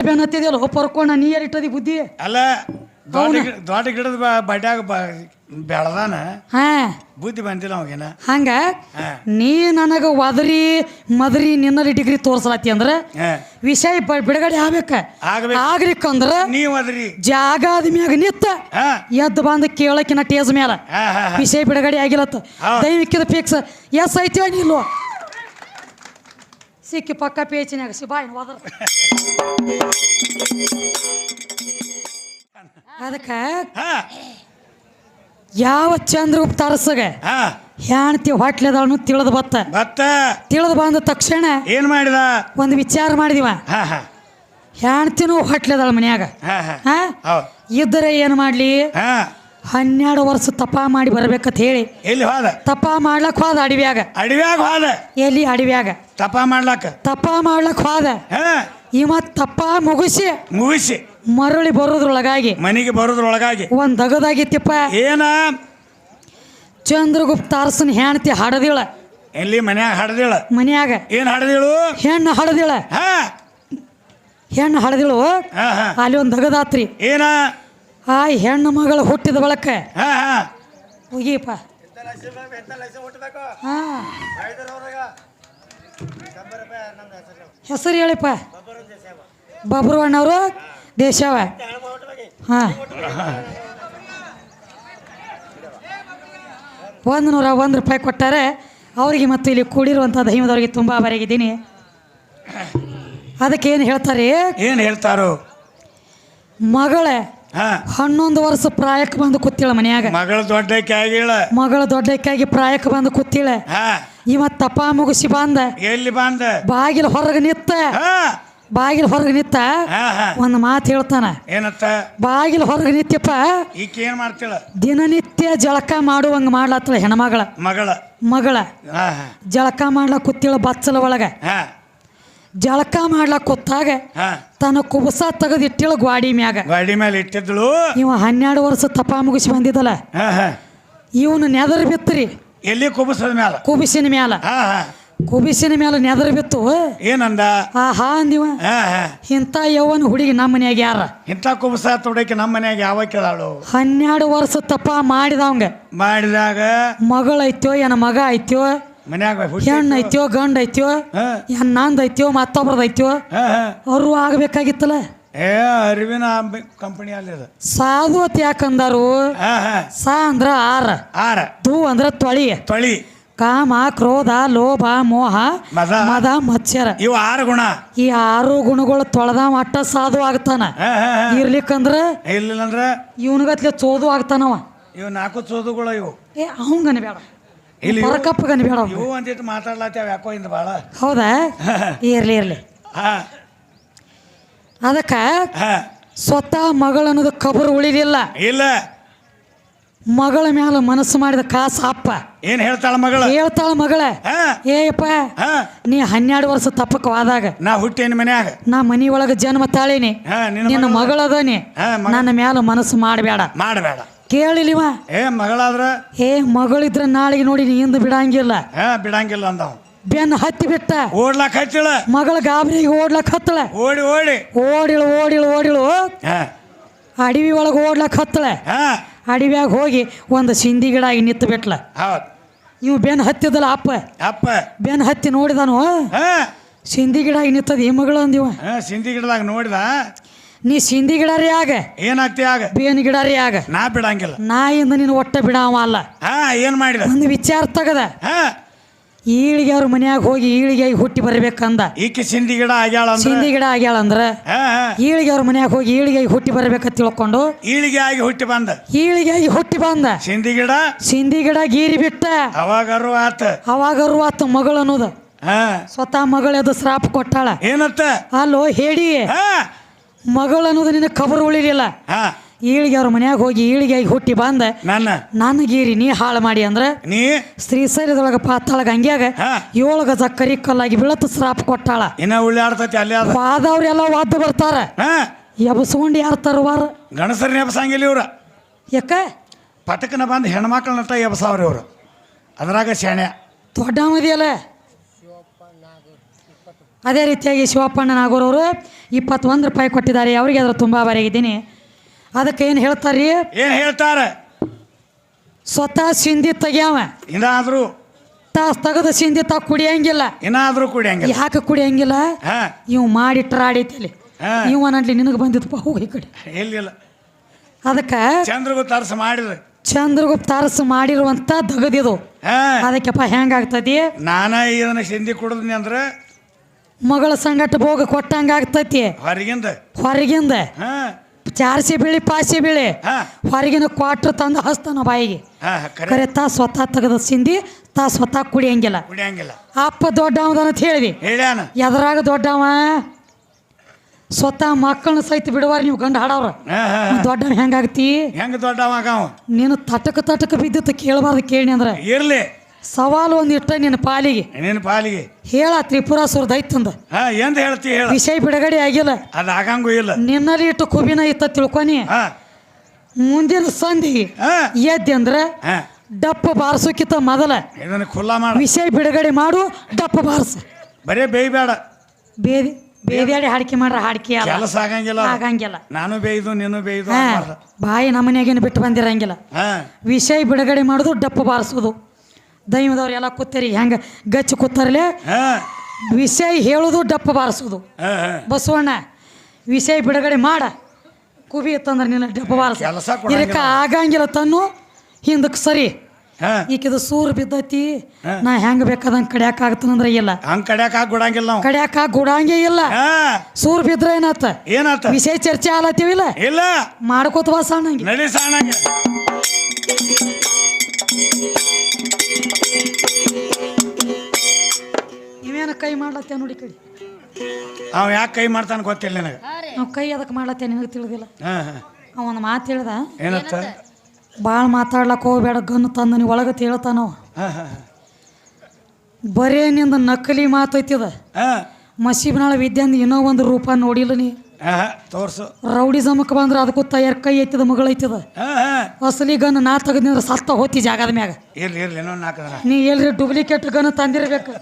ಬೆನ್ ಹತ್ತಿದೆಯಲ್ಲ ನೀ ಎಲ್ಲಿಟ್ಟದಿ ಬುದ್ಧಿ. ಅಲ್ಲ ದೊಡ್ಡ ಗಿಡ ದೊಡ್ಡ ಗಿಡದ ಬಡ್ಯಾಗ ಬೆಳದಾನ. ಹಾ. ಬುದ್ಧಿ ಬಂದಿಲ್ಲ ಅವಾಗೇನ. ಹಂಗ ನೀ ನನಗ ವದರಿ ಮದರಿ ನಿನ್ನಲ್ಲಿ ಡಿಗ್ರಿ ತೋರ್ಸಲತ್ತಿ ಅಂದ್ರ ವಿಷಯ ಬ- ಬಿಡುಗಡೆ ಆಗ್ಬೇಕ. ಆಗ್ಬೇಕು. ಆಗ್ಲಿಕ್ಕಂದ್ರ ನೀವ್ ಅದ್ರಿ ಜಾಗ ಮ್ಯಾಗ ನಿತ್ತ ಹಾ. ಎದ್ದು ಬಂದು ಕೇಳಕಿನ ಟೇಜ್ ಮ್ಯಾಲ. ಹಾ ಹಾ ಹಾ. ವಿಷಯ ಬಿಡುಗಡೆ ದಯವಿಕ್ಕಿದ ದೈವಿಕದ ಫಿಕ್ಸ್ ಎಸ್ ಐತಿ ನಿಲ್ವ ಸಿಕ್ಕಿ ಪಕ್ಕ ಪೇಚಿನಾಗ ಶಿಬಾಯಿನ ಹೋದ್ರ ಅದಕ್ಕ ಯಾವ ಚಂದ್ರಗುಪ್ತ ಅರಸಗ ಹಾ. ಹೆಣ್ತಿ ಹೊಟ್ಲೆದವನು ತಿಳಿದು ಬತ್ತ. ಬತ್ತ. ತಿಳಿದು ಬಂದ ತಕ್ಷಣ ಏನ್ ಮಾಡಿದ? ಒಂದು ವಿಚಾರ ಮಾಡಿದಿವ. ಹಾ ಹಾ. ಹೆಣ್ತಿನೂ ಹೊಟ್ಲೆದಳ ಮನ್ಯಾಗ. ಇದ್ದರೆ ಏನು ಮಾಡ್ಲಿ? ಹಾ. ಹನ್ನೆರಡು ವರ್ಷ ತಪ ಮಾಡಿ ಬರ್ಬೇಕಂತ ಹೇಳಿ ಎಲ್ಲಿ ಹೋದ? ತಪ ಮಾಡ್ಲಕ್ ಹೋದ ಅಡವ್ಯಾಗ. ಅಡವ್ಯಾಗ ಹೋದ? ಎಲ್ಲಿ ಅಡವ್ಯಾಗ? ತಪ ಮಾಡ್ಲಾಕ ತಪ ಮಾಡ್ಲಕ್ ಹೋದ. ಇವ ತಪ್ಪ ಮುಗಿಸಿ ಮುಗಿಸಿ. ಮರಳಿ ಬರೋದ್ರೊಳಗಾಗಿ ಮನೆಗೆ ಬರೋದ್ರೊಳಗಾಗಿ. ಒಂದ್ ದಗದಾಗಿತ್ತಪ್ಪ. ಏನ? ಚಂದ್ರಗುಪ್ತ ಅರಸನ ಹೆಣ್ತಿ ಹಾಡದಿಳ. ಎಲ್ಲಿ? ಮನ್ಯಾಗ ಹಾಡದಿಳ? ಮನ್ಯಾಗ. ಏನ್ ಹಾಡದಿಳು? ಹೆಣ್ಣು ಹಾಡದಿಳ. ಹೆಣ್ಣು ಹಡದಿಳು. ಅಲ್ಲಿ ಒಂದ್ ದಗದಾತ್ರಿ. ಏನ? ಆ ಹೆಣ್ಣು ಮಗಳು ಹುಟ್ಟಿದ ಬಳಕ. ಹಾ ಹಾ. ಹೋಗಿಯಪ್ಪ ಹಾ. ಹೆಸರು ಹೇಳಿಪ್ಪ. ಬಬ್ರುವಣ್ಣವರು ದೇಶವ. ಹಾ ಒಂದು ನೂರ ಒಂದು ರೂಪಾಯಿ ಕೊಟ್ಟಾರೆ ಅವರಿಗೆ ಮತ್ತು ಇಲ್ಲಿ ಕೂಡಿರುವಂಥ ದೈವದವ್ರಿಗೆ ತುಂಬ ಬರೆಗಿದ್ದೀನಿ ಅದಕ್ಕೆ ಏನು ಹೇಳ್ತಾರೆ? ಏನು ಹೇಳ್ತಾರೋ? ಮಗಳೇ ಹನ್ನೊಂದು ವರ್ಷ ಪ್ರಾಯಕ್ಕೆ ಬಂದು ಕೂತಿಳ ಮನ್ಯಾಗ. ಮಗಳ ದೊಡ್ಡಕ್ಕೆ ಆಗಿಳ. ಮಗಳ ದೊಡ್ಡಕ್ಕಾಗಿ ಪ್ರಾಯಕ್ಕೆ ಬಂದು ಕೂತಿಳ. ಇವ ತಪ ಮುಗಿಸಿ ಬಂದ. ಎಲ್ಲಿ ಬಂದ? ಬಾಗಿಲು ಹೊರಗೆ ನಿತ್ತ. ಬಾಗಿಲು ಹೊರಗೆ ನಿತ್ತ. ಒಂದು ಮಾತು ಹೇಳ್ತಾನ. ಏನತ್ತ? ಬಾಗಿಲು ಹೊರಗೆ ನಿತ್ಯಪ್ಪ. ಈಕೇನ್ ಏನ್ ಮಾಡ್ತಿಳ? ದಿನನಿತ್ಯ ಜಳಕ ಮಾಡುವಂಗ ಮಾಡ್ಲತ್ತಳ ಹೆಣ್ಮಗಳ. ಮಗಳ. ಮಗಳ. ಜಳಕ ಮಾಡ್ಲಾ ಕೂತಿಳ ಬಚ್ಚಲ ಒಳಗ. ಹಾ. ಜಳಕ ಮಾಡ್ಲಕ್ ಕೂತಾಗ ಹಾ. ತನ್ನ ಕುಬಸ ತೆಗೆದಿಟ್ಟಿಳ ಗ್ವಾಡಿ ಮ್ಯಾಗ. ಗ್ವಾಡಿ ಮೇಲೆ ಇಟ್ಟಿದ್ಳು ಇವ ಹನ್ನೆರಡು ವರ್ಷ ತಪ ಮುಗಿಸಿ ಬಂದಿದ್ದಲ್ಲ. ಹಾ ಹಾ. ಇವನು ನೆದರ್ ಬಿತ್ತರಿ ಎಲ್ಲಿ ಕುಬಸದ ಮ್ಯಾಲ? ಕುಬಿಸಿನ ಮ್ಯಾಲ. ಹಾ ಹಾ. ಕುಬಿಸಿನ ಮ್ಯಾಲ ನೆದರ್ ಬಿತ್ತು. ಏನಂದ? ಆ ಹಾ ಅಂದಿವ ಹಾ ಹಾ. ಇಂಥ ಹುಡುಗಿ ನಮ್ಮ ಮನ್ಯಾಗ ಯಾರ? ಇಂಥ ಕುಬಸ ತೊಡಕಿ ನಮ್ಮ ಮನ್ಯಾಗ ಯಾವ ಕೇಳಾಳು? ಹನ್ನೆರಡು ವರ್ಷ ತಪ ಮಾಡಿದವಂಗ. ಮಾಡಿದಾಗ? ಮಗಳೈತ್ಯೋ ಏನ ಮಗ ಐತ್ಯೋ ಮನ್ಯಾಗ ಹೆಣ್ಣು ಐತ್ಯೋ ಗಂಡ ಐತ್ಯೋ ನಂದ್ ಐತ್ಯೋ ಮತ್ತೊಬ್ರದ್ದು ಐತ್ಯೋ ಅವರು ಆಗ್ಬೇಕಾಗಿತ್ತಲ್ಲ? ಏ ಅರಿವಿನ ಕಂಪನಿ ಅಲ್ಲಿ ಅದು. ಸಾಧು ಅಂತ ಯಾಕಂದಾರು ಸಾ ಅಂದ್ರ ಆರ. ಆರ. ಧೂ ಅಂದ್ರ ತೊಳಿ. ತೊಳಿ. ಕಾಮ ಕ್ರೋಧ ಲೋಭ ಮೋಹ ಮದ. ಮತ್ಸರ ಇವು ಆರು ಗುಣ. ಈ ಆರು ಗುಣಗಳು ತೊಳೆದ ಮಟ್ಟ ಸಾಧು ಆಗ್ತಾನ. ಇರ್ಲಿಕ್ಕಂದ್ರ ಇರ್ಲಿಲ್ಲ ಅಂದ್ರ ಇವನಿಗತ್ಲೆ ಚೋದು ಆಗ್ತಾನವ. ಇವ್ ನಾಲ್ಕು ಚೋದುಗಳು ಇವು. ಏ ಅವಂಗನ ಬೇಡ. ಇಲ್ಲಿ ಇವು- ಹೊರಕಪ್ಪಗನ ಬೇಡ ಅವ್ನು. ಇವು ಒಂದಿಟ್ಟು ಮಾತಾಡ್ಲಾತ್ಯಾವ ಯಾಕೋ ಇಂದ ಭಾಳ ಹೌದಾ? ಇರ್ಲಿ ಇರ್ಲಿ. ಹಾ. ಅದಕ್ಕ ಹಾ. ಸ್ವತಃ ಮಗಳು ಅನ್ನೋದು ಕಬರು ಉಳಿಲಿಲ್ಲ. ಇಲ್ಲ. ಮಗಳ ಮ್ಯಾಲ ಮನಸ್ಸು ಮಾಡಿದ ಕಾಸ ಅಪ್ಪ. ಏನ್ ಹೇಳ್ತಾಳ ಮಗಳ? ಹೇಳ್ತಾಳ ಮಗಳ. ಹಾ. ಏಯಪ್ಪ ಹಾ. ನೀ ಹನ್ನೆರಡು ವರ್ಷ ತಪ್ಪಕ ಹೋದಾಗ ನಾ ಹುಟ್ಟೇನಿ ಮನ್ಯಾಗ. ನಾ ಮನಿ ಒಳಗ ಜನ್ಮ ತಾಳೀನಿ. ಹಾ ನಿನ್ನ ನಿನ್ನ ಮಗಳ- ಮಗಳದನಿ. ಹಾ, ನನ್ನ ಮ್ಯಾಲ ಮನಸ್ಸು ಮಾಡಬೇಡ. ಮಾಡಬೇಡ. ಕೇಳಿಲಿವ? ಏ ಮಗಳಾದ್ರ? ಏ ಮಗಳಿದ್ರ ನಾಳೆಗೆ ನೋಡಿ ನೀ ಹಿಂದೆ ಬಿಡಂಗಿಲ್ಲ. ಏ ಬಿಡಂಗಿಲ್ಲ ಅಂದವ್. ಬೆನ್ನ ಹತ್ತಿ ಬಿಟ್ಟ. ಓಡ್ಲಾಕ್ ಹತ್ತಿಳ ಮಗಳ ಗಾಬರಿಗೆ ಓಡ್ಲಕ್ ಹತ್ತಳ. ಓಡಿ ಓಡಿ. ಓಡಿಳು ಓಡಿಳು ಓಡಿಳು. ಅಡವಿ ಒಳಗೆ ಓಡ್ಲಕ್ ಹತ್ತಳ. ಅಡವಿಯಾಗ ಅಡವ್ಯಾಗ ಹೋಗಿ ಒಂದು ಸಿಂಧಿ ಗಿಡ ಆಗಿ ನಿಂತು ಬಿಟ್ಲ. ಹೌದ್. ಇವು ಬೆನ್ ಹತ್ತಿದಲ್ಲ ಅಪ್ಪ? ಅಪ್ಪ. ಬೆನ್ ಹತ್ತಿ ನೋಡಿದಾನು? ಸಿಂಧಿ ಗಿಡ ಆಗಿ ನಿಂತದ ಈ ಮಗಳು ಅಂದಿವ ಹಾ ಸಿಂಧಿ ಗಿಡದಾಗ ನೋಡಿದ. ನೀ ಸಿಂಧಿ ಗಿಡ ರೀ ಆಗ. ಏನಾಗ್ತಿ ಆಗ? ಬೇನ್ ಗಿಡ ರೀ ಆಗ. ನಾ ಬಿಡಂಗಿಲ್ಲ. ನಾ ಇಂದ ನೀನು ಒಟ್ಟ ಬಿಡಾವ ಅಲ್ಲ. ಹಾ ಏನ್ ಮಾಡಿದ? ಒಂದು ವಿಚಾರ ತಗದ. ಹಾ. ಈಳಿಗೆ ಅವ್ರ ಮನ್ಯಾಗ ಹೋಗಿ ಈಳಿಗೆ ಹುಟ್ಟಿ ಬರ್ಬೇಕಂದ. ಈಕೆ ಸಿಂಧಿ ಗಿಡ ಆಗ್ಯಾಳ ಸಿಂಧಿ ಗಿಡ ಆಗ್ಯಾಳ ಅಂದ್ರ ಈಳಿಗೆ ಅವ್ರ ಮನ್ಯಾಗ ಹೋಗಿ ಈಳಿಗೆ ಹುಟ್ಟಿ ಬರ್ಬೇಕ ತಿಳ್ಕೊಂಡು ಈಳಿಗೆ ಆಗಿ ಹುಟ್ಟಿ ಬಂದ. ಈಳಿಗೆ ಹುಟ್ಟಿ ಬಂದ. ಸಿಂಧಿ ಗಿಡ? ಸಿಂಧಿ ಗಿಡ ಗೀರಿ ಬಿಟ್ಟ. ಅವಾಗರು ಆತ. ಅವಾಗರು ಆತ ಮಗಳು ಅನ್ನೋದು ಹಾ. ಸ್ವತಃ ಮಗಳದು ಶ್ರಾಪ ಕೊಟ್ಟಾಳ. ಏನತ್ತ? ಅಲ್ಲೋ ಹೇಳಿ. ಹಾ. ಮಗಳು ಅನ್ನೋದು ನಿನ್ನ ಕಬರ್ ಉಳಿಲಿಲ್ಲ. ಹಾ. ಈಳಿಗೆ ಅವ್ರ ಮನ್ಯಾಗ ಹೋಗಿ ಈಳಿಗೆ ಹುಟ್ಟಿ ಬಂದ. ನನ್ನ. ನನಗೀರಿ ಗೀರಿ ನೀ ಹಾಳು ಮಾಡಿ ಅಂದ್ರ ನೀ? ಸ್ತ್ರೀ ಸರಿದೊಳಗ ಪಾತಾಳ ಗಂಗ್ಯಾಗ ಹಾ. ಏಳು ಗಜ ಕರಿ ಕಲ್ಲಾಗಿ ಬೀಳತ್ತ ಶ್ರಾಪ ಕೊಟ್ಟಾಳ. ಇನ್ನ ಉಳ್ಳಾಡ್ತೈತಿ ಅಲ್ಲಿ ಅದ. ವಾದವ್ರೆಲ್ಲ ವಾದ ಬರ್ತಾರ. ಹಾ. ಎಬಸ್ಕೊಂಡು ಯಾರು ತರುವಾರ? ಗಣಸರ್ ಎಬಸಂಗಿಲ್ಲ ಇವ್ರ. ಯಾಕ? ಪಟಕನ ಬಂದು ಹೆಣ್ಮಕ್ಳ ನಟ ಎಬಸಾವ್ರಿ ಇವ್ರು. ಅದ್ರಾಗ ಶಾಣೆ ದೊಡ್ಡ ಮದಿಯಲ್ಲ ಅದೇ ರೀತಿಯಾಗಿ ಶಿವಪ್ಪಣ್ಣ ನಾಗೂರವರು ಇಪ್ಪತ್ತೊಂದು ರೂಪಾಯಿ ಕೊಟ್ಟಿದ್ದಾರೆ. ಅವರಿಗೆ ಅದ್ರ ತುಂಬ ಬರೆಗಿದ್ದೀನಿ ಅದಕ್ಕೆ ಏನು ಹೇಳ್ತಾರೆ ಏನ್ ಹೇಳ್ತಾರೆ? ಸ್ವತಃ ಸಿಂಧಿ ತೆಗ್ಯಾವ. ಏನಾದರೂ ತಾಸು ತೆಗೆದು ಸಿಂಧಿ ತಾ ಕುಡಿಯಂಗಿಲ್ಲ. ಇನ್ನಾದ್ರೂ ಕುಡಿಯಂಗಿಲ್ಲ. ಯಾಕೆ ಕುಡಿಯಂಗಿಲ್ಲ? ಹಾ. ಇವ್ ಮಾಡಿಟ್ರ ಆಡೈತಲ್ಲಿ ಹಾ. ಇವ ನಡ್ಲಿ ನಿನಗೆ ಬಂದಿತ್ತಪ್ಪ ಹೋಗಿ ಕಡೆ. ಎಲ್ಲಿಲ್ಲ. ಅದಕ್ಕೆ ಚಂದ್ರಗೂ ತರ್ಸ ಮಾಡಿದ್ರು ಚಂದ್ರಗುಪ್ತ ಅರಸು ಮಾಡಿರುವಂಥ ದಗದಿದು. ಹಾ. ಅದಕ್ಕೆಪ್ಪ ಹೆಂಗಾಗ್ತದೆ? ನಾನ ಇದನ್ನ ಸಿಂಧಿ ಕುಡಿದ್ನಿ ಅಂದ್ರೆ ಮಗಳ ಸಂಗಟ ಭೋಗ ಕೊಟ್ಟಂಗ ಆಗ್ತೈತಿ. ಹೊರಗಿಂದ. ಹೊರಗಿಂದ. ಚಾರ್ಸಿ ಬೀಳಿ ಪಾಸಿ ಬೀಳಿ. ಹೊರಗಿನ ಕ್ವಾಟ್ರ್ ತಂದು ಹಸ್ತನ ಬಾಯಿಗೆ. ಕರೆ. ತಾ ಸ್ವತಃ ತೆಗೆದ ಸಿಂದಿ ತಾ ಸ್ವತಃ ಕುಡಿಯಂಗಿಲ್ಲ. ಕುಡಿಯಂಗಿಲ್ಲ. ಅಪ್ಪ ದೊಡ್ಡವದಂತ ಹೇಳಿದಿ. ಹೇಳಿ ಎದ್ರಾಗ ದೊಡ್ಡವ ಸ್ವತಃ ಮಕ್ಕಳನ್ನ ಸಹಿತ ಬಿಡುವಾರ ನೀವು ಗಂಡ ಹಾಡವ್ರ. ದೊಡ್ಡವ ಹೆಂಗಾಗ್ತಿ? ಹೆಂಗ ದೊಡ್ಡವ ನೀನು ತಟಕ ತಟಕ ಬಿದ್ದಿತ್ತು ಕೇಳಬಾರ್ದು ಕೇಳಿ ಅಂದ್ರೆ. ಇರ್ಲಿ. ಸವಾಲು ಒಂದು ಇಟ್ಟ ನಿನ್ನ ಪಾಲಿಗೆ. ನಿನ್ನ ಪಾಲಿಗೆ. ಹೇಳ ತ್ರಿಪುರ ಸುರದ ಹಾ ಎಂತ ಹೇಳ್ತಿ ಹೇಳ. ವಿಷಯ ಬಿಡುಗಡೆ ಆಗಿಲ್ಲ. ಅದು ಆಗಂಗೂ ಇಲ್ಲ. ನಿನ್ನಲ್ಲಿ ಇಟ್ಟು ಕುಬಿನ ಇತ್ತ ತಿಳ್ಕೊನಿ. ಮುಂದಿನ ಸಂಧಿ ಹಾ. ಎದ್ದೆ ಅಂದ್ರೆ ಡಪ್ಪ ಬಾರಿಸೋಕ್ಕಿಂತ ಮೊದಲ. ಇದನ್ನ ಖುಲ್ಲಾ ಮಾಡ. ವಿಷಯ ಬಿಡುಗಡೆ ಮಾಡು ಡಪ್ಪ ಬಾರಿಸ. ಬರೇ ಬೇಯ್ಬೇಡ. ಬೇದಿ ಬೇದಿಯಾಡಿ ಹಾಡಿಕೆ ಮಾಡ್ರ ಹಾಡಿಕೆ ಕೆಲಸ ಆಗಂಗಿಲ್ಲ. ಆಗಂಗಿಲ್ಲ. ನಾನು ಬೇಯ್ದು ನೀನು ಬೇಯ್ದು. ಬಾಯಿ ನಮ್ಮನೆಗೇನು ಬಿಟ್ಟು ಬಂದಿರಂಗಿಲ್ಲ. ವಿಷಯ ಬಿಡುಗಡೆ ಮಾಡೋದು ಡಪ್ಪ ಬಾರಿಸೋದು. ದೈವದವ್ರು ಎಲ್ಲ ಕೂತರಿ ಹೆಂಗೆ ಗಚ್ಚಿ ಕೂತಾರಲೆ? ವಿಷಯ ಹೇಳುದು ಡಪ್ಪ ಬಾರಿಸೋದು. ಬಸವಣ್ಣ ವಿಷಯ ಬಿಡುಗಡೆ ಮಾಡ. ಕುಬಿ ಇತ್ತಂದ್ರೆ ನಿನ್ನ ಡಪ್ಪ ಬಾರಿಸ. ಇದಕ್ಕೆ ಆಗಂಗಿಲ್ಲ ತನ್ನು. ಹಿಂದಕ್ಕೆ ಸರಿ. ಈಕಿದ ಸೂರು ಬಿದ್ದತಿ. ನಾ ಹೆಂಗೆ ಬೇಕಾದಂಗೆ ಕಡ್ಯಾಕ ಆಗ್ತಾನಂದ್ರೆ ಇಲ್ಲ. ಹಂಗ್ ಕಡ್ಯಾಕ ಗುಡಂಗಿಲ್ಲ ಕಡ್ಯಾಕ ಗುಡಂಗೆ ಇಲ್ಲ. ಸೂರ್ ಬಿದ್ರ ಏನಾತ? ಏನಾತ? ವಿಷಯ ಚರ್ಚೆ ಆಲತ್ತಿವಿಲ್ಲ ಇಲ್ಲ? ಮಾಡ್ಕೋತ ಬಾ ಸಣ್ಣ ನಡಿ ಸಾಣಂಗ ಕೈ ಮಾಡ್ಲತ್ತೆ ನೋಡಿ ಕಡಿ ಅವ ಯಾಕೆ ಕೈ ಮಾಡ್ತಾನ ಗೊತ್ತಿಲ್ಲ ನನಗೆ? ನಾವು ಕೈ ಅದಕ್ಕೆ ಮಾಡ್ಲತ್ತೆ ನಿನಗೆ ತಿಳಿದಿಲ್ಲ? ಹಾ ಹಾ. ಅವ ಒಂದು ಮಾತು ಹೇಳ್ದ ಏನತ್ತ ಭಾಳ ಮಾತಾಡ್ಲಕ್ಕೆ ಹೋಗ್ಬೇಡ ಗನ್ ತಂದು ನೀವು ಒಳಗೆ ಹೇಳ್ತಾನವ ಹಾ ಹಾ ಬರೇ ನಿಂದ ನಕಲಿ ಮಾತು ಐತಿದ? ಮಸೀಬ್ನಾಳ ವಿದ್ಯಾಂದ ಇನ್ನೂ ಒಂದು ರೂಪ ನೋಡಿಲ್ಲ ನೀ? ಹಾ ತೋರ್ಸು. ರೌಡಿ ಸಮಕ್ಕೆ ಬಂದ್ರೆ ಅದಕ್ಕೂ ತಯಾರ ಕೈ ಐತಿದ ಮಗಳೈತಿದ ಐತದ? ಹಾ ಅಸಲಿ ಗನ್ ನಾ ತೆಗೆದ್ರೆ ಸತ್ತ ಹೋತಿ ಜಾಗದ ಮ್ಯಾಗ. ಇರ್ಲಿ ಇರ್ಲಿ ಇನ್ನೊಂದು ನಾಲ್ಕದ ನೀ ಎಲ್ರಿ ಡೂಪ್ಲಿಕೇಟ್ ಗನ್ ತಂದಿರ್ಬೇಕು?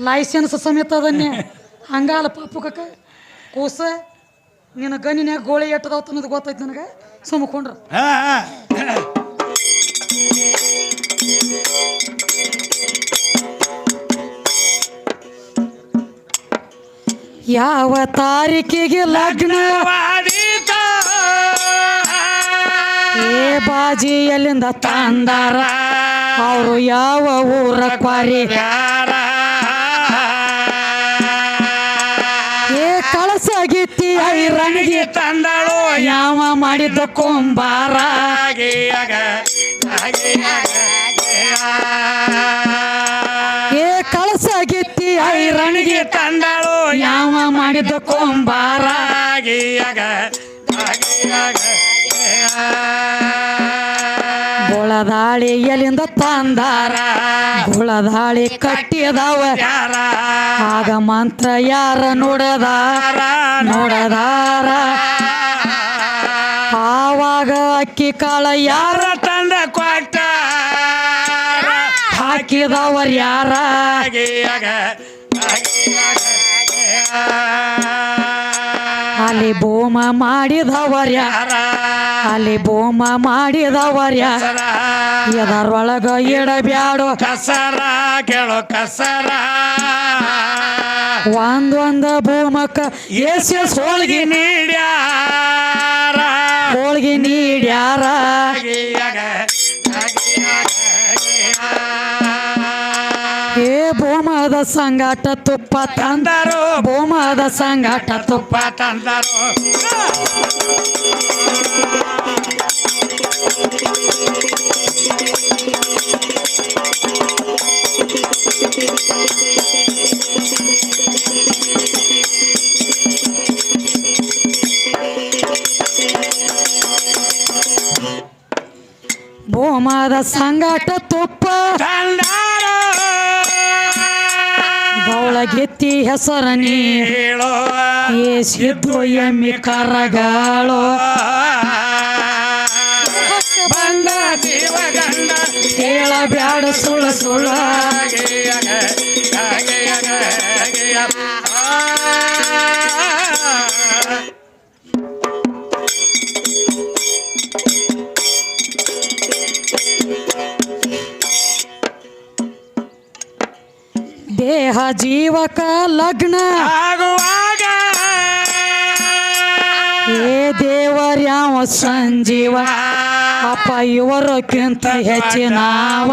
ಲೈಸೆನ್ಸ್ ಸಮೇತ ಅದನ್ನೇ. ಹಂಗಾಲ ಪಾಪು ಕಕ್ಕ ಕೂಸ ನಿನ್ನ ಗನ್ನಿನ್ಯಾಗ ಗೋಳಿ ಎಟ್ಟದಾವ ಅನ್ನೋದು ಗೊತ್ತೈತೆ ನನಗೆ. ಸುಮ್ಕೊಂಡ್ರ. ಯಾವ ತಾರೀಕಿಗೆ ಲಗ್ನ? ಏ ಬಾಜಿ ಎಲ್ಲಿಂದ ತಂದಾರ. ಅವರು ಯಾವ ಊರ ಕ್ವಾರಿ? ಗಿತ್ತಿ ತಂದಾಳು. ಯಾವ ಮಾಡಿದ್ದ ಕೊಂಬಾರ ಏ ಕಳಸ ಗಿತ್ತಿ ಐರಣಿಗೆ ತಂದಳು. ಯಾವ ಮಾಡಿದ್ದ ಕೊಂಬಾರ ಆಗಿಯಾಗ ಯಾಗಿಯಾಗ ಗುಳದಾಳಿ ಎಲ್ಲಿಂದ ತಂದಾರ? ಗುಳದಾಳಿ ಕಟ್ಟಿದವ ಆಗ ಮಂತ್ರ ಯಾರ ನೋಡದಾರ? ನೋಡದಾರ. ಆವಾಗ ಅಕ್ಕಿ ಕಾಳ ಯಾರ ತಂದ ಕೊಟ್ಟ ಹಾಕಿದವರ್ ಯಾರ? ಅಲ್ಲಿ ಬೋಮ ಮಾಡಿದವರ್ಯ ಅಲ್ಲಿ ಬೋಮ ಮಾಡಿದವರ್ಯ ಎದರೊಳಗ ಇಡಬ್ಯಾಡೋ? ಕಸರ ಕೇಳೋ ಕಸರ. ಒಂದೊಂದ ಭೂಮಕ್ಕ ಎಸ್ ಎಸ್ ಹೋಳಿಗೆ ನೀಡ್ಯಾರ. ಹೋಳಿಗೆ ನೀಡ್ಯಾರ. ಬೋಮದ ಸಂಗಾಟ ತುಪ್ಪ ತಂದ ತಂದರು. ಬೋಮದ ಸಂಗಾಟ ತುಪ್ಪ ತುಪ್ಪ ತಂದರು. ಬೋಮದ ಸಂಗಾಟ ತುಪ್ಪ. ತಂದರು ಗೌಳಗೆತ್ತಿ ಹೆಸರ ನೀ ಹೇಳೋ ಏಸಿದ್ದು ಎಮ್ಮಿ ಕರಗಾಳೋ. ಬಂದ ಜೀವಗಂಡ ಹೇಳಬ್ಯಾಡ ಸುಳ ಸುಳ್ಳು ಜೀವಕ ಲಗ್ನ ಆಗುವಾಗ ಏ ದೇವರ್ಯಾವ ಸಂಜೀವ ಅಪ್ಪ ಇವರಕ್ಕಿಂತ ಹೆಚ್ಚಿನವ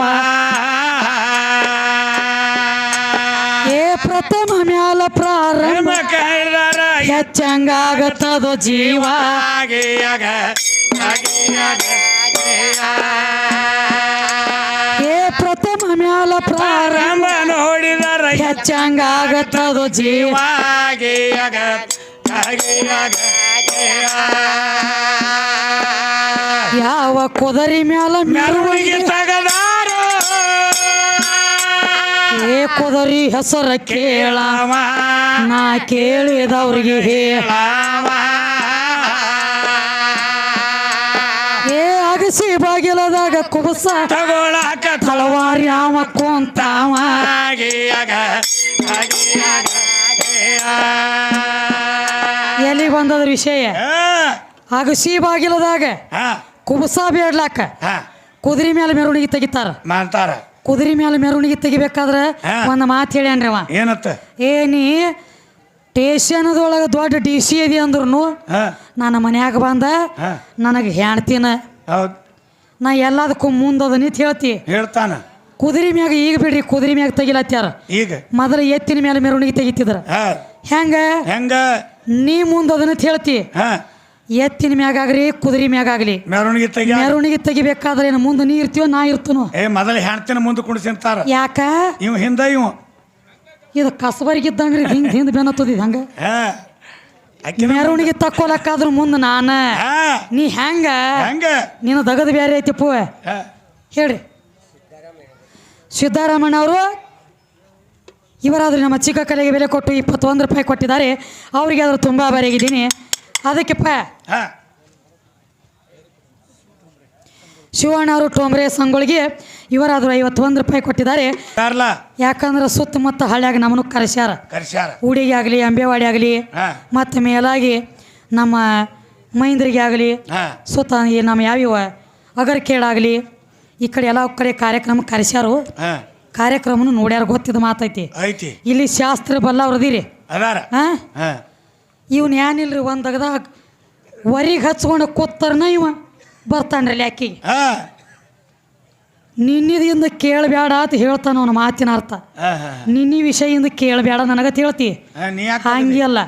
ಏ ಪ್ರಥಮ ಮ್ಯಾಲ ಪ್ರಾರಂಭ ಕೈಲಾರ ಹೆಚ್ಚಂಗಾಗತ್ತದು ಜೀವ ನೋಡಿದರ ಜೀವಾಗಿ ಜೀವ ಆಗಿಯಾಗ ಆಗಿಯಾಗ ಯಾವ ಕುದರಿ ಮ್ಯಾಲ ಮೆರವಣಿಗೆ ತಗದಾರು. ಏ ಕುದರಿ ಹೆಸರ ಕೇಳಾವ ನಾ ಕೇಳಿದವ್ರಿಗೆ ಹೇಳ ಅಗಸಿ ಬಾಗಿಲದಾಗ ಕುಬಸ. ತಗೊಳಕ ತಳವಾರಿ ಅವ ಕುಂತಾವ ಆಗಿಯಾಗ ಆಗಿಯಾಗ ಎಲ್ಲಿ ಬಂದದ್ರ ವಿಷಯ? ಆಗ ಸಿ ಬಾಗಿಲದಾಗ ಹಾ. ಕುಬಸ ಬೇಡ್ಲಾಕ ಹಾ. ಕುದುರೆ ಮೇಲೆ ಮೆರವಣಿಗೆ ತೆಗಿತಾರ. ಮಾಡ್ತಾರ. ಕುದುರೆ ಮೇಲೆ ಮೆರವಣಿಗೆ ತೆಗಿಬೇಕಾದ್ರ. ಒಂದು ಮಾತು ಹೇಳ್ಯಾನ್ರಿ ಅವ. ಏನತ್ತ? ಏನಿ ಟೇಷನ್ದೊಳಗೆ ದೊಡ್ಡ ಡಿ ಸಿ ಅದಿ ಅಂದ್ರು ನಾನು ನನ್ನ ಮನ್ಯಾಗ ಬಂದ ನನಗೆ ಹೆಣ್ತಿನ. ಹೌದು. ನಾ ಎಲ್ಲದಕ್ಕೂ ಮುಂದದ ನಿಂತ ಹೇಳ್ತಿ. ಹೇಳ್ತಾನ. ಕುದುರೆ ಮ್ಯಾಗ ಈಗ ಬಿಡ್ರಿ ಕುದುರೆ ಮ್ಯಾಗ ತೆಗಿಲತ್ಯಾರ. ಈಗ. ಮೊದಲ ಎತ್ತಿನ ಮೇಲೆ ಮೆರವಣಿಗೆ ತೆಗಿತಿದ್ರ. ಹಾ. ಹೆಂಗ? ಹೆಂಗ? ನೀ ಮುಂದದನ್ನ ಹೇಳ್ತಿ. ಹಾ. ಎತ್ತಿನ ಮ್ಯಾಗ ಆಗ್ರಿ ಕುದುರೆ ಮ್ಯಾಗ ಆಗ್ಲಿ. ಮೆರವಣಿಗೆ ತೆಗಿ ಮೆರವಣಿಗೆ ತೆಗಿಬೇಕಾದ್ರೆ ಏನು ಮುಂದೆ ನೀ ಇರ್ತೀವೋ ನಾ ಇರ್ತೀನೋ? ಏ ಮೊದಲ ಹೆಣ್ತಿನ ಮುಂದೆ ಕುಣಿಸಿರ್ತಾರ ಯಾಕ? ಇವ್ ಹಿಂದ ಇವ್. ಇದು ಕಸಬರಿಗಿದ್ದಂಗ್ರಿ ಹಿಂಗ್ ಹಿಂದ್ ಬೆನ್ನತ್ತದ ಹಂಗ? ಮೆರವಣಿಗೆ ತಕ್ಕೊಲಕ್ಕಾದ್ರು ಮುಂದೆ ನಾನ? ನೀ ಹೆಂಗ? ಹೆಂಗ? ನಿನ್ನ ದಗದ ಬೇರೆ ಐತಿ ಪೂ ಹಾ. ಹೇಳ್ರಿ. ಸಿದ್ದರಾಮಣ್ಣ ಅವರು ಇವರಾದ್ರೂ ನಮ್ಮ ಚಿಕ್ಕ ಕಲೆಗೆ ಬೆಲೆ ಕೊಟ್ಟು ಇಪ್ಪತ್ತೊಂದು ರೂಪಾಯಿ ಕೊಟ್ಟಿದ್ದಾರೆ. ಅವರಿಗೆ ಆದರೂ ತುಂಬ ಬರೆಗಿದ್ದೀನಿ ಅದಕ್ಕೆ ಹಾ. ಶಿವಣ್ಣ ಅವರು ಟೋಂಬ್ರೆ ಸಂಗೊಳಿಗೆ ಇವರಾದರೂ ಐವತ್ತೊಂದು ರೂಪಾಯಿ ಕೊಟ್ಟಿದ್ದಾರೆ. ಯಾರ್ಲ? ಯಾಕಂದ್ರೆ ಸುತ್ತಮುತ್ತ ಹಳ್ಳಿಯಾಗ ನಮ್ಮನ್ನು ಕರೆಸ್ಯಾರ. ಕರ್ಸ್ಯಾರ. ಉಡಿಗೆ ಆಗಲಿ ಅಂಬೇವಾಡಿ ಆಗಲಿ ಮತ್ತೆ ಮೇಲಾಗಿ ನಮ್ಮ ಮೈಂದ್ರಿಗೆ ಆಗಲಿ ಸುತ್ತ ಈ ನಮ್ಮ ಯಾವ್ಯಾವ ಅಗರ್ಕೇಡಾಗಲಿ ಈ ಕಡೆ ಎಲ್ಲ ಕಡೆ ಕಾರ್ಯಕ್ರಮ ಕರೆಸ್ಯಾರು. ಕಾರ್ಯಕ್ರಮ ಕಾರ್ಯಕ್ರಮನು ನೋಡ್ಯಾರ ಗೊತ್ತಿದ ಮಾತೈತಿ. ಐತಿ. ಇಲ್ಲಿ ಶಾಸ್ತ್ರ ಬಲ್ಲವ್ರದಿರಿ ಅದಾರ. ಹಾ. ಹಾ. ಇವ್ನು ಏನಿಲ್ರಿ ಒಂದು ಅಗದಾಗ ವರಿಗೆ ಹಚ್ಕೊಂಡು ಕೂತಾರನ ಇವ. ಬರ್ತಾನ್ರಿ ಅಕ್ಕಿಗೆ ಹಾ. ನಿನ್ನಿದಿಂದ ಕೇಳಬೇಡ ಅಂತ ಹೇಳ್ತಾನ ಅವನ ಮಾತಿನ ಅರ್ಥ. ನಿನ್ನಿ ವಿಷಯದಿಂದ ಕೇಳಬೇಡ ನನಗ ಹೇಳ್ತಿ ಹಾ, ನೀ ಯಾಕೆ ಹಂಗಿಲ್ಲ.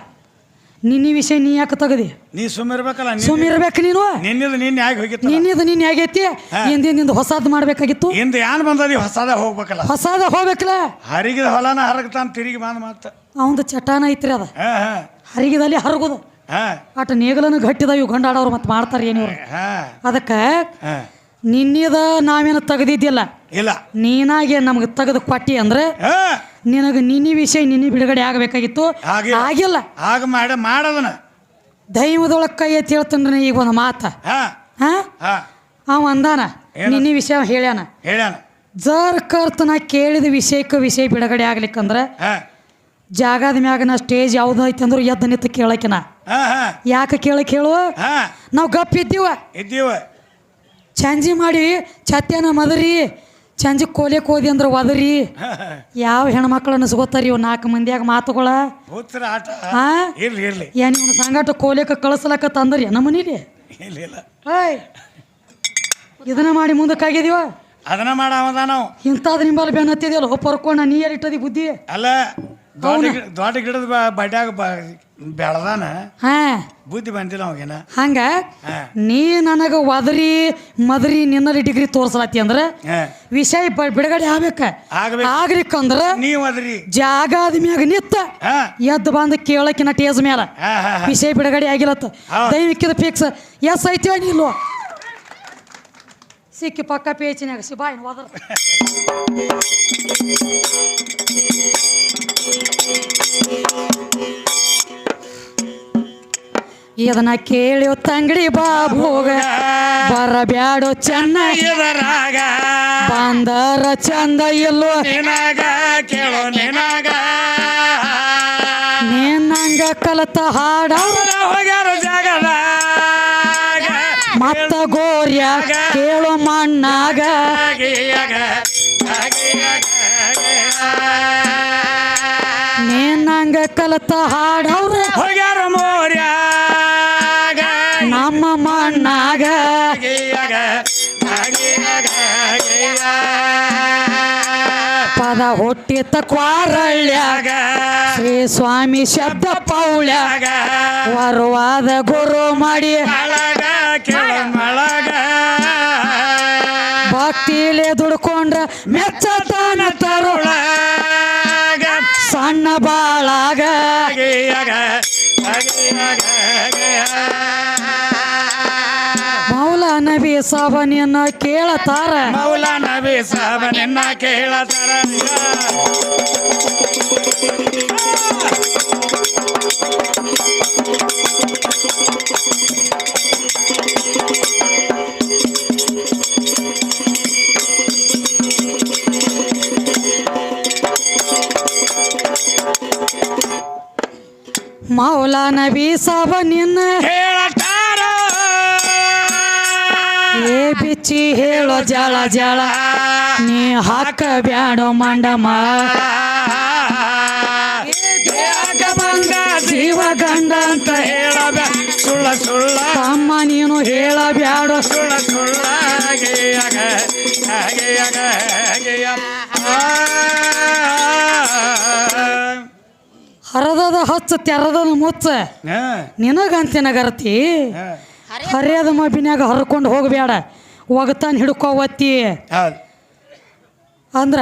ನಿನ್ನ ವಿಷಯ ನೀ ಯಾಕೆ ತಗದಿ? ನೀ ಸುಮ್ಮಿರ್ಬೇಕಲ್ಲ ಸುಮ್ಮಿರ್ಬೇಕು ನೀನು? ನಿನ್ನಿದ ನಿನ್ನ ಯಾಕೆ ಹೋಗಿತ್ತು ನಿನ್ನಿದು ನಿನ್ನ ಆಗೈತಿ ಹಿಂದಿಂದ ಹೊಸದ್ ಮಾಡ್ಬೇಕಾಗಿತ್ತು? ಹಿಂದೆ ಏನ್ ಬಂದದಿ ಹೊಸದ ಹೋಗ್ಬೇಕಲ್ಲ? ಹೊಸದ ಹೋಗ್ಬೇಕಲ್ಲ? ಹರಿಗಿದ ಹೊಲನ ಹರಗ್ತಾನ ತಿರುಗಿ ಬಂದ ಮಾತು ಅವಂದು ಚಟಾನ ಐತ್ರಿ ಅದ. ಹರಿಗಿದಲ್ಲಿ ಹರಗುದು. ಆಟ ನೇಗಲನ್ನು ಗಟ್ಟಿದ ಇವು ಗಂಡಾಡವ್ರು ಮತ್ತೆ ಮಾಡ್ತಾರೆ ಏನು ಇವ್ರು? ಅದಕ್ಕೆ ನಿನ್ನಿದ ನಾವೇನು ತೆಗ್ದಿದ್ದಿಲ್ಲ ಇಲ್ಲ. ನೀನಾಗೆ ನಮ್ಗೆ ತೆಗೆದು ಕೊಟ್ಟಿ ಅಂದ್ರೆ ನಿನಗೆ ನಿನ್ನ ವಿಷಯ ನಿನ್ನ ಬಿಡುಗಡೆ ಆಗಬೇಕಾಗಿತ್ತು. ಆಗಿಲ್ಲ. ಆಗ ಮಾಡ ಮಾಡದನ. ದೈವದೊಳಗೆ ಕೈ ಎತ್ತಿ ಹೇಳ್ತಾನ್ರಿ ಈಗ ಒಂದು ಮಾತ. ಅವ ಅಂದಾನ ನಿನ್ನ ವಿಷಯ ಹೇಳ್ಯಾನ. ಹೇಳ್ಯಾನ. ಜರ್ ಕರ್ತನ ಕೇಳಿದ ವಿಷಯಕ್ಕೆ ವಿಷಯ ಬಿಡುಗಡೆ ಆಗ್ಲಿಕ್ಕಂದ್ರೆ ಜಾಗದ ಮ್ಯಾಗ ನಾ ಸ್ಟೇಜ್ ಯಾವ್ದು ಐತಿ ಅಂದ್ರೆ ಎದ್ದ ನಿಂತು ಕೇಳಕಿನ ಯಾಕೆ ಕೇಳಕ್ ಹೇಳು? ನಾವು ಗಪ್ ಇದ್ದೀವ. ಇದ್ದೀವ. ಚಂಜಿ ಮಾಡಿ ಛತ್ಯಾನ ಮದರಿ ಚಂಜಿ ಕೋಲೆ ಹೋದಿ ಅಂದ್ರೆ ಒದರಿ. ಯಾವ ಹೆಣ್ಮಕ್ಳು ಅನ್ಸ್ಕೋತಾರ ಇವ್ ನಾಲ್ಕು ಮಂದಿಯಾಗ ಮಾತುಗಳ? ಏನ್ ಇವ್ನ ಸಂಗಾಟ ಕೋಲಿಕ ಕಳಿಸ್ಲಕ್ಕ ತಂದ್ರಿ ನಮ್ಮ ಮನೇಲಿ? ಇದನ್ನ ಮಾಡಿ ಮುಂದಕ್ಕಾಗಿದೀವ ಅದನ್ನ ಮಾಡ ನಾವು ಇಂಥದ್ದು ನಿಂಬಲ್ಲಿ ಬೆನ್ನತ್ತಿದೆಯಲ್ಲ ಪರ್ಕೊಂಡ ನೀರು ಇಟ್ಟದಿ ಬುದ್ಧಿ. ಅಲ್ಲ ದೊಡ್ಡ ಗಿ- ದೊಡ್ಡ ಗಿಡದ ಬ- ಬಡ್ಯಾಗ ಬ ಬೆಳದಾನ. ಹಾ. ಬುದ್ಧಿ ಬಂದಿಲ್ಲ ಅವಾಗೇನ. ಹಂಗ ಹಾ. ನೀ ನನಗ ಒದರಿ ಮದರಿ ನಿನ್ನರಿ ಡಿಗ್ರಿ ತೋರ್ಸಲತ್ತಿ ಅಂದ್ರೆ ಹಾ. ವಿಷಯ ಬ- ಬಿಡುಗಡೆ ಆಗ್ಬೇಕ. ಆಗ್ಬೇಕು. ಆಗ್ಲಿಕ್ಕಂದ್ರ ನೀ ಅದ್ರಿ ಜಾಗ ಮ್ಯಾಗ ನಿತ್ತ ಹಾ. ಎದ್ದು ಬಂದು ಕೇಳಕಿನ ಟೇಜ್ ಮ್ಯಾಲ. ಹಾ ಹಾ ಹಾ. ವಿಷಯ ಬಿಡುಗಡೆ ಆಗಿಲತ್ತ ಹೌದ್. ದೈವಿಕ್ಕಿದ ಫಿಕ್ಸ್ ಎಸ್ ಐತಿವ ನೀನು ಸಿಕ್ಕಿ ಪಕ್ಕ ಪೇಚಿನಾಗ ಸಿಬಾಯಿ ಹೋದ್ರ ಇದನ್ನ ಕೇಳಿ ತಂಗಡಿ ಬಾಬೋಗ ಬರಬ್ಯಾಡೋ ಚೆನ್ನ. ಇದರಾಗ ಬಂದರ ಚಂದ ಇಲ್ಲೋ ನಿನಗ ಕೇಳೋ ನಿನಗ. ಕಲತ ಹಾಡ. ಹೋಗ್ಯಾರ ಜಾಗದ ಮತ್ತ ಗೋರ್ಯಾಗ ಕೇಳು ಮಣ್ಣಾಗ. ನೀನಂಗ ಕಲತ ಹಾಡವ್ರ. ಹೋಗ್ಯಾರ ಮೋರ್ಯಾಗ. ನಮ್ಮ ಮಣ್ಣಾಗ. ಪದ ಹುಟ್ಟಿತ ಕ್ವಾರಳ್ಯಾಗ. ಶ್ರೀ ಸ್ವಾಮಿ ಶಬ್ದ ಪೌಳ್ಯಾಗ. ವರುವಾದ ಗುರು ಮಾಡಿ. ಕೆಳ ಮಳಗ. ನಬಿ ಸಾಬನಿಯನ್ನ ಕೇಳತಾರ. ಮೌಲಾನ ಸಾಬ ನಿನ್ನ ಕೇಳತಾರ ಮೌಲ ನಬಿ ಸಾಬನಿಯನ್ನ ಕೇಳತಾರ ಬಿಚ್ಚಿ ಹೇಳೋ ಜಾಳ ಜಳ ನೀ ಹಾಕ ಬ್ಯಾಡೋ ಮಂಡಮ. ಜೀವ ಗಂಡ ಅಂತ ಹೇಳಬ ಸುಳ್ಳ ಸುಳ್ಳ. ಅಮ್ಮ ನೀನು ಹೇಳಬ್ಯಾಡೋ ಸುಳ್ಳ ಸುಳ್ಳ ಹಾಗೆಯಾಗ ಹಾಗೆಯಾಗ ಹಾಗೆಯ ಹರದದ ಹಚ್ಚ ತೆರದದ ಮುಚ್ಚ. ನಿನಗಂತಿನ ಗರತಿ. ಹರಿಯದ ಮಬಿನ್ಯಾಗ ಹರ್ಕೊಂಡು ಹೋಗಬೇಡ ಒಗತಾನ ಹಿಡ್ಕೋ ಒತ್ತಿ. ಹೌದು. ಅಂದ್ರ